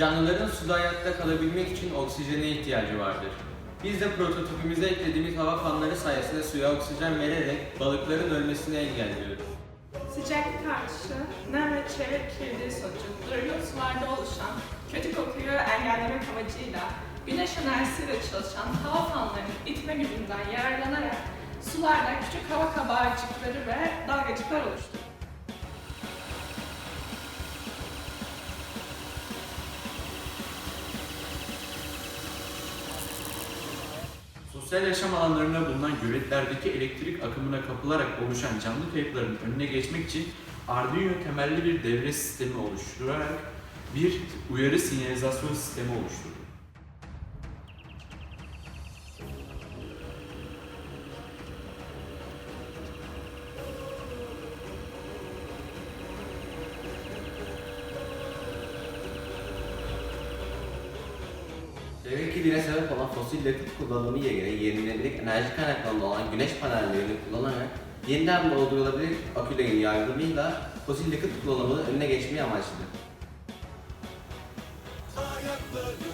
Canlıların suda hayatta kalabilmek için oksijene ihtiyacı vardır. Biz de prototipimize eklediğimiz hava fanları sayesinde suya oksijen vererek balıkların ölmesini engelliyoruz. Sıcaklık artışı, nem ve çevre kirliliği sonucu durgun sularda oluşan kötü kokuyu engellemek amacıyla güneş enerjisiyle çalışan hava fanlarının itme gücünden yararlanarak sularda küçük hava kabarcıkları ve dalgacıklar oluştu. Sosyal yaşam alanlarında bulunan göletlerdeki elektrik akımına kapılarak oluşan canlı kayıpların önüne geçmek için Arduino temelli bir devre sistemi oluşturarak bir uyarı sinyalizasyon sistemi oluşturdu. Çevre kirliliğine sebep olan fosil yakıt kullanımı yerine yenilenebilir enerji kaynaklarında olan güneş panellerini kullanarak yeniden doldurulabilir akülerin yardımıyla fosil yakıt kullanımının önüne geçmeyi amaçladı. Ayakları